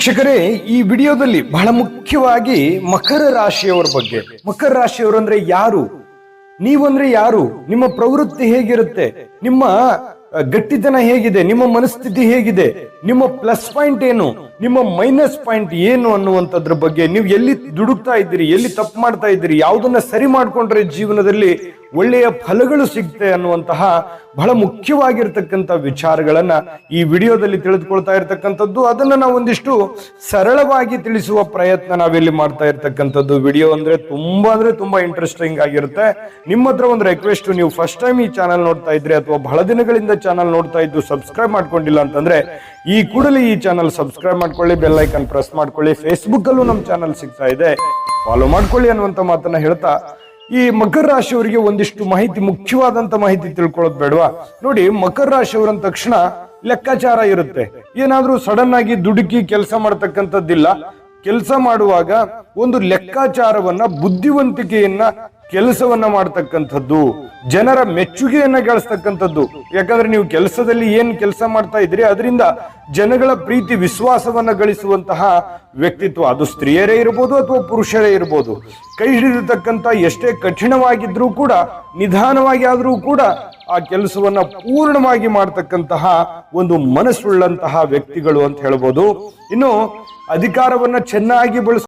ವೀಕ್ಷಕರೇ, ಈ ವಿಡಿಯೋದಲ್ಲಿ ಬಹಳ ಮುಖ್ಯವಾಗಿ ಮಕರ ರಾಶಿಯವರ ಬಗ್ಗೆ. ಮಕರ ರಾಶಿಯವರು ಅಂದ್ರೆ ಯಾರು? ನೀವಂದ್ರೆ ಯಾರು? ನಿಮ್ಮ ಪ್ರವೃತ್ತಿ ಹೇಗಿರುತ್ತೆ? ನಿಮ್ಮ ಗಟ್ಟಿತನ ಹೇಗಿದೆ? ನಿಮ್ಮ ಮನಸ್ಥಿತಿ ಹೇಗಿದೆ? ನಿಮ್ಮ ಪ್ಲಸ್ ಪಾಯಿಂಟ್ ಏನು? ನಿಮ್ಮ ಮೈನಸ್ ಪಾಯಿಂಟ್ ಏನು ಅನ್ನುವಂಥದ್ರ ಬಗ್ಗೆ ನೀವು ಎಲ್ಲಿ ದುಡುಕ್ತಾ ಇದ್ದೀರಿ, ಎಲ್ಲಿ ತಪ್ಪು ಮಾಡ್ತಾ ಇದ್ದೀರಿ, ಯಾವುದನ್ನ ಸರಿ ಮಾಡಿಕೊಂಡ್ರೆ ಜೀವನದಲ್ಲಿ ಒಳ್ಳೆಯ ಫಲಗಳು ಸಿಗ್ತೆ ಅನ್ನುವಂತಹ ಬಹಳ ಮುಖ್ಯವಾಗಿರ್ತಕ್ಕಂಥ ವಿಚಾರಗಳನ್ನ ಈ ವಿಡಿಯೋದಲ್ಲಿ ತಿಳಿದುಕೊಳ್ತಾ ಇರ್ತಕ್ಕಂಥದ್ದು. ಅದನ್ನ ನಾವು ಒಂದಿಷ್ಟು ಸರಳವಾಗಿ ತಿಳಿಸುವ ಪ್ರಯತ್ನ ನಾವಿಲ್ಲಿ ಮಾಡ್ತಾ ಇರ್ತಕ್ಕಂಥದ್ದು. ವಿಡಿಯೋ ಅಂದ್ರೆ ತುಂಬಾ ಅಂದ್ರೆ ತುಂಬಾ ಇಂಟ್ರೆಸ್ಟಿಂಗ್ ಆಗಿರುತ್ತೆ. ನಿಮ್ಮ ಹತ್ರ ಒಂದು ರಿಕ್ವೆಸ್ಟ್ ನೀವು ಫಸ್ಟ್ ಟೈಮ್ ಈ ಚಾನಲ್ ನೋಡ್ತಾ ಇದ್ರೆ ಅಥವಾ ಬಹಳ ದಿನಗಳಿಂದ ಚಾನಲ್ ನೋಡ್ತಾ ಇದ್ದು ಸಬ್ಸ್ಕ್ರೈಬ್ ಮಾಡ್ಕೊಂಡಿಲ್ಲ ಅಂತಂದ್ರೆ ಈ ಕೂಡಲೇ ಈ ಚಾನಲ್ ಸಬ್ಸ್ಕ್ರೈಬ್ ಮಾಡ್ಕೊಳ್ಳಿ ಬೆಲ್ ಐಕನ್ ಪ್ರೆಸ್ ಮಾಡ್ಕೊಳ್ಳಿ. ಫೇಸ್ಬುಕ್ ಅಲ್ಲೂ ನಮ್ಮ ಚಾನಲ್ ಸಿಗ್ತಾ ಇದೆ. ಫಾಲೋ ಮಾಡ್ಕೊಳ್ಳಿ ಅನ್ನುವಂತ ಮಾತನ್ನ ಹೇಳ್ತಾ, ಈ ಮಕರ ರಾಶಿಯವರಿಗೆ ಒಂದಿಷ್ಟು ಮಾಹಿತಿ, ಮುಖ್ಯವಾದಂತ ಮಾಹಿತಿ ತಿಳ್ಕೊಳ್ಳೋದು ಬೇಡವಾ? ನೋಡಿ, ಮಕರ ರಾಶಿಯವರ ತಕ್ಷಣ ಲೆಕ್ಕಾಚಾರ ಇರುತ್ತೆ. ಏನಾದ್ರೂ ಸಡನ್ ಆಗಿ ದುಡುಕಿ ಕೆಲಸ ಮಾಡ್ತಕ್ಕಂಥದ್ದಿಲ್ಲ. ಕೆಲಸ ಮಾಡುವಾಗ ಒಂದು ಲೆಕ್ಕಾಚಾರವನ್ನ, ಬುದ್ಧಿವಂತಿಕೆಯನ್ನ ಕೆಲಸವನ್ನ ಮಾಡ್ತಕ್ಕಂಥದ್ದು, ಜನರ ಮೆಚ್ಚುಗೆಯನ್ನ ಗಳಿಸ್ತಕ್ಕಂಥದ್ದು ಯಾಕಂದ್ರೆ ನೀವು ಕೆಲಸದಲ್ಲಿ ಏನ್ ಕೆಲಸ ಮಾಡ್ತಾ ಇದ್ರಿ ಅದರಿಂದ ಜನಗಳ ಪ್ರೀತಿ, ವಿಶ್ವಾಸವನ್ನ ಗಳಿಸುವಂತಹ ವ್ಯಕ್ತಿತ್ವ. ಅದು ಸ್ತ್ರೀಯರೇ ಇರ್ಬೋದು ಅಥವಾ ಪುರುಷರೇ ಇರ್ಬೋದು. ಕೈ ಹಿಡಿದಿರ್ತಕ್ಕಂಥ ಎಷ್ಟೇ ಕಠಿಣವಾಗಿದ್ರೂ ಕೂಡ, ನಿಧಾನವಾಗಿ ಆದರೂ ಕೂಡ ಆ ಕೆಲಸವನ್ನ ಪೂರ್ಣವಾಗಿ ಮಾಡ್ತಕ್ಕಂತಹ ಒಂದು ಮನಸ್ಸುಳ್ಳಂತಹ ವ್ಯಕ್ತಿಗಳು ಅಂತ ಹೇಳ್ಬೋದು. ಇನ್ನು ಅಧಿಕಾರವನ್ನ ಚೆನ್ನಾಗಿ ಬಳಸ